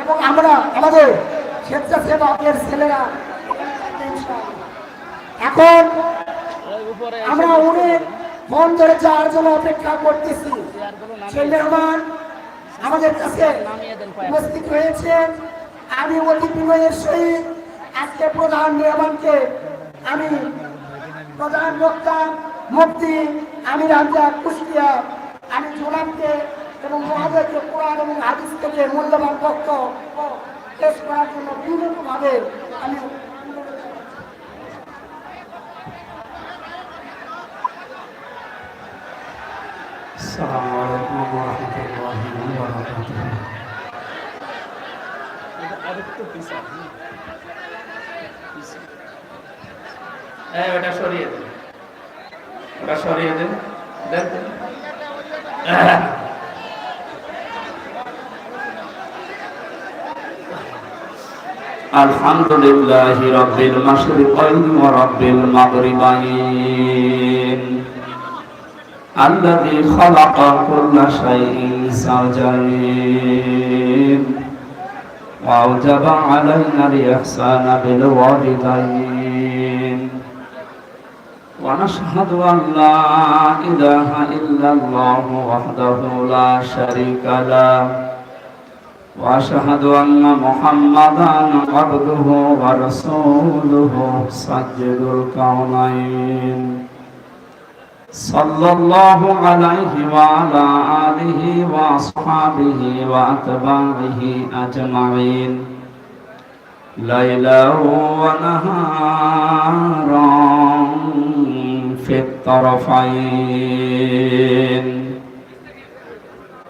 এবং আমরা, আমাদের স্বেচ্ছাসেবকের ছেলেরা, এখন আমরা অনেক মন ধরে যাওয়ার জন্য অপেক্ষা করতেছি। মেহমান আমাদের কাছে উপস্থিত হয়েছেন। আমি অতি বিনয়ের সহিত আজকে প্রধান মেহমানকে আমি প্রধান বক্তা মুক্তি আমি রাজা কুষ্টিয়া, আমি জোনামকে এবং মহাদেবকে কোরআন এবং হাদিস থেকে মূল্যবান তথ্য পেশ করার জন্য বিভিন্নভাবে আমি السلام عليكم ورحمة الله وبركاته হ্যাঁ ওটা সরিয়ে দেন ওটা সরিয়ে দেন দেন আলহামদুলিল্লাহ রব্বিল মাশরিকাইন ওয়া রব্বিল মাগরিবাইন الذي خلق كل شيء زوجين وأوجب علينا الإحسان بالوالدين ونشهد أن لا إله إلا الله وحده لا شريك له وأشهد أن محمدا عبده ورسوله سجد الكونين صلى الله عليه وعلى آله وأصحابه وأتباعه أجمعين ليلا ونهارا في الطرفين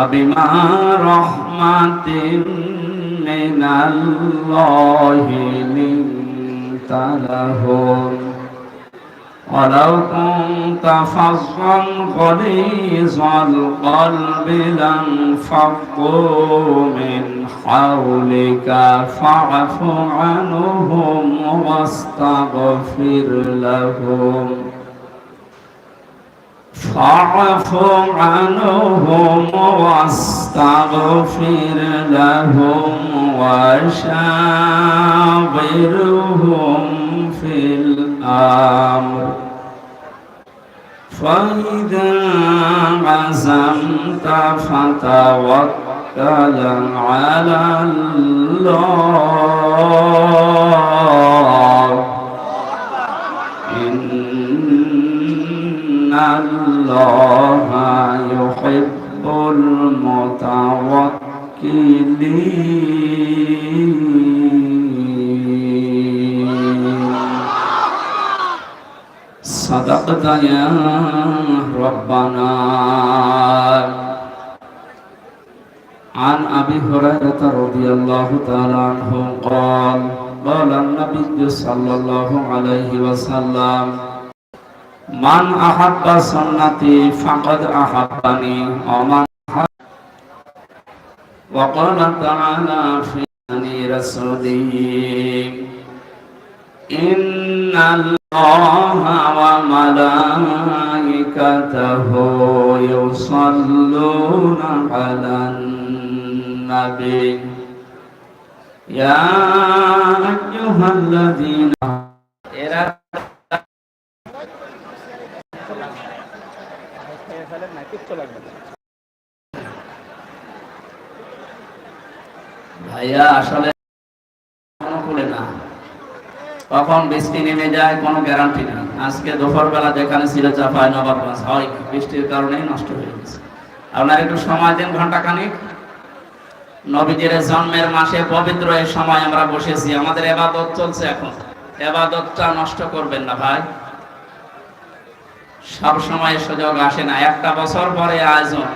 فبما رحمة من الله لنت لهم ولو كنت فظا غليظ القلب لانفضوا من حولك فاعف عنهم واستغفر لهم فاعف عنهم واستغفر لهم وشاورهم في الأمر. فإذا عزمت فتوكل على الله. الله يحب المتوكلين صدقت يا ربنا عن أبي هريرة رضي الله تعالى عنه قال قال النبي صلى الله عليه وسلم من أحب سنتي فقد أحبني ومن أحب وقال تعالى في بني رسوله إن الله وملائكته يصلون على النبي يا أيها الذين ভাইয়া, আসলে কখন বৃষ্টি নেমে যায় কোনো গ্যারান্টি নেই। আজকে যেখানে ছিল চাপায় নবাবগঞ্জ হয়, বৃষ্টির কারণেই নষ্ট হয়ে গেছে। আপনার একটু সময় দিন ঘণ্টা খানিক নবীজির জন্মের মাসে পবিত্র এই সময় আমরা বসেছি। আমাদের এবাদত চলছে এখন। এবাদতটা নষ্ট করবেন না ভাই। সব সময় সুযোগ আসে না। একটা বছর পরে আয়োজন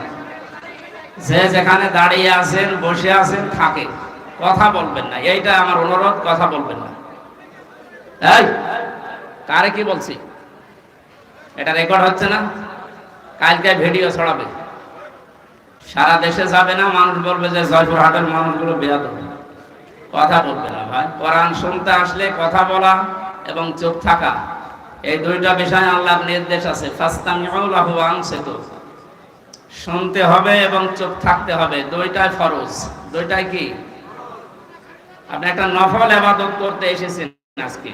যে যেখানে দাঁড়িয়ে আছেন, বসে আছেন, থাকে। কথা বলবেন না। এইটা আমার অনুরোধ, কথা বলবেন না। এই, কারে কি বলছি? এটা রেকর্ড হচ্ছে না? কালকে ভিডিও ছড়াবে। সারা দেশে যাবে না, মানুষ বলবে যে জয়পুরহাটের মানুষগুলো বেয়াদ কথা বলবে না ভাই। কোরআন শুনতে আসলে কথা বলা এবং চুপ থাকা এই দুইটা বিষয় আল্লাহর নির্দেশ আছে। শুনতে হবে এবং চুপ থাকতে হবে। দুইটাই ফরজ। দুইটাই কি? আপনি একটা নফল ইবাদত করতে এসেছেন আজকে।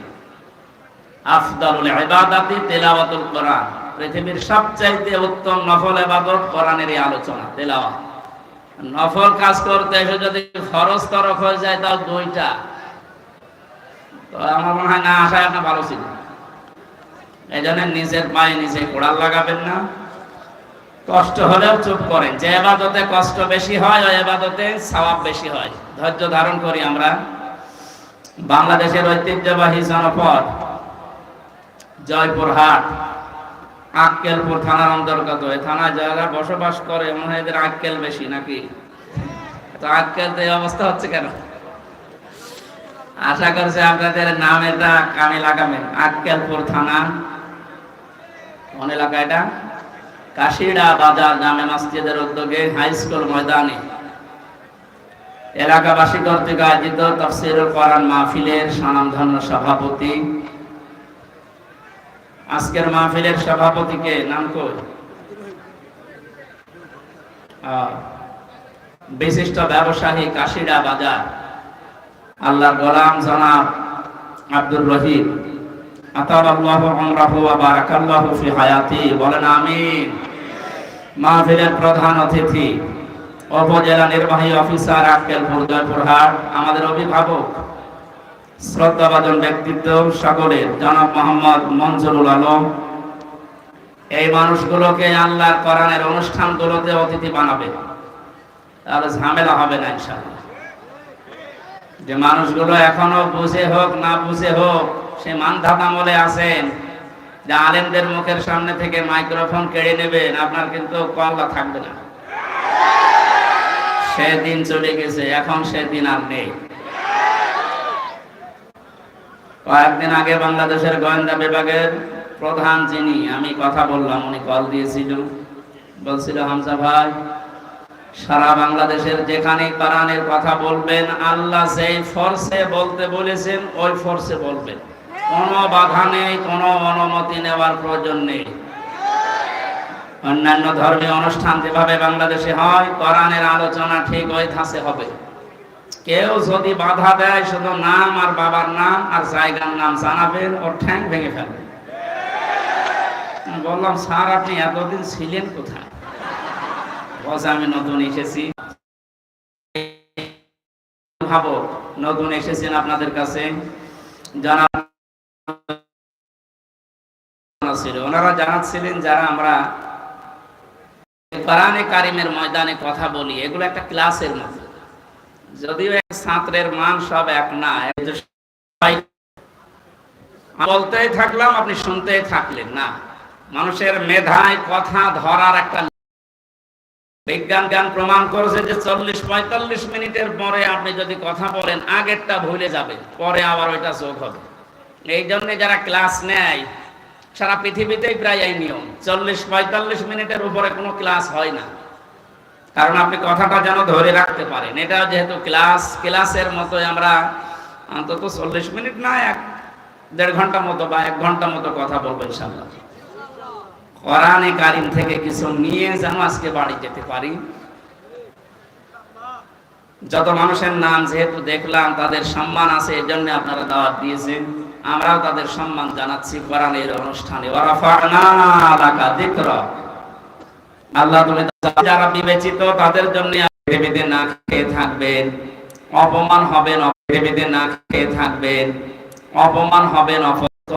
আফদালুল ইবাদাতি তেলাওয়াতুল কোরআন। পৃথিবীর সবচাইতে উত্তম নফল ইবাদত কোরআনেরই আলোচনা, তেলাওয়াত। নফল কাজ করতে এসে যদি ফরজ তরফ হয়ে যায়, তাও দুইটা। তো আমার মনে হয় না আসায় আপনার ভালো ছিল এই জন্য নিজের পায়ে নিজে কোড়াল লাগাবেন না। কষ্ট হলেও চুপ করেন। যে এবাদতে কষ্ট বেশি হয়, ওই এবাদতে সওয়াব বেশি হয়। ধৈর্য ধারণ করি আমরা। বাংলাদেশের ঐতিহ্যবাহী জনপদ জয়পুরহাট, আক্কেলপুর থানার অন্তর্গত। এই থানায় যারা বসবাস করে, মনে হয় এদের আক্কেল বেশি নাকি? তো আক্কেল তো এই অবস্থা হচ্ছে কেন? আশা করছি আপনাদের নাম এটা কামে লাগাবেন। আক্কেলপুর থানা কোন এলাকা এটা কাশিড়া বাজার জামে মসজিদের উদ্যোগে হাই স্কুল ময়দানে। এলাকাবাসী কর্তৃক আয়োজিত তফসিরুল কোরআন মাহফিলের স্বনামধন্য সভাপতি। আজকের মাহফিলের সভাপতিকে নাম কই? বিশিষ্ট ব্যবসায়ী কাশিড়া বাজার। আল্লাহর গোলাম জনাব আব্দুর রহিম। আতালাল্লাহু আমরাহু ওয়া বারাকাল্লাহু ফি হায়াতি। বলেন আমিন। মাহফিলের প্রধান অতিথি, উপজেলা নির্বাহী অফিসার জয়পুরহাট আমাদের অভিভাবক, শ্রদ্ধাভাজন ব্যক্তিত্ব সকলের, জনাব মোহাম্মদ মঞ্জুরুল আলম। এই মানুষগুলোকে আল্লাহর কোরআনের অনুষ্ঠানগুলোতে অতিথি বানাবে। তাহলে ঝামেলা হবে না ইনশাআল্লাহ। যে মানুষগুলো এখনও বুঝে হোক, না বুঝে হোক সে মানধাত আমলে আছেন যে আলেমদের মুখের সামনে থেকে মাইক্রোফোন কেড়ে নেবেন, আপনার কিন্তু কল্লা থাকবে না। সেদিন চলে গেছে, এখন সেদিন আর নেই। কয়েকদিন আগে বাংলাদেশের গোয়েন্দা বিভাগের প্রধান যিনি, আমি কথা বললাম, উনি কল দিয়েছিল। বলছিল, হামজা ভাই, সারা বাংলাদেশের যেখানে কোরআনের কথা বলবেন, আল্লাহ সেই ফোর্সে বলতে বলেছেন, ওই ফোর্সে বলবেন। কোনো বাধা নেই, কোনো অনুমতি নেওয়ার প্রয়োজন নেই। অন্যান্য ধর্মীয় অনুষ্ঠান যেভাবে বাংলাদেশে হয়, কোরআনের আলোচনা ঠিক ওই ধাঁচে হবে। কেউ যদি বাধা দেয়, শুধু নাম আর বাবার নাম আর জায়গার নাম জানাবেন, ওর ঠ্যাং ভেঙে ফেলবেন বললাম, স্যার, আপনি এতদিন ছিলেন কোথায়? বলছে, আমি নতুন এসেছি। ভাবো, নতুন এসেছেন আপনাদের কাছে। জানা ছিল। ওনারা জানাচ্ছিলেন, যারা আমরা কোরআনে কারিমের ময়দানে কথা বলি, এগুলো একটা ক্লাসের মতো। যদিও এক ছাত্রের মান সব এক না বলতেই থাকলাম, আপনি শুনতেই থাকলেন না। মানুষের মেধায় কথা ধরার একটা বিজ্ঞান জ্ঞান প্রমাণ করেছে যে চল্লিশ, পঁয়তাল্লিশ মিনিটের পরে আপনি যদি কথা বলেন, আগেরটা ভুলে যাবে পরে আবার ওইটা চোখ হবে। এই জন্য যারা ক্লাস নেয় সারা পৃথিবীতেই প্রায় এই নিয়ম। চল্লিশ, পঁয়তাল্লিশ মিনিটের উপরে কোনো ক্লাস হয় না। কারণ আপনি কথাটা যেন ধরে রাখতে পারেন। এটা যেহেতু ক্লাস, ক্লাসের মতো আমরা অন্তত চল্লিশ মিনিট না, এক দেড় ঘণ্টা মতো বা এক ঘণ্টা মতো কথা বলব ইনশাল্লাহ কোরআনে কারিম থেকে কিছু নিয়ে যেন আজকে বাড়ি যেতে পারি। যত মানুষের নাম যেহেতু দেখলাম, তাদের সম্মান আছে এই জন্য আপনারা দাওয়াত দিয়েছেন। আমরাও তাদের সম্মান জানাচ্ছি কোরআনের অনুষ্ঠানে। আল্লাহ তুমি যারা বিবেচিত, তাদের জন্য পৃথিবীতে না খেয়ে থাকবেন। অপমান হবেন পৃথিবীতে না খেয়ে থাকবেন। অপমান হবেন অপ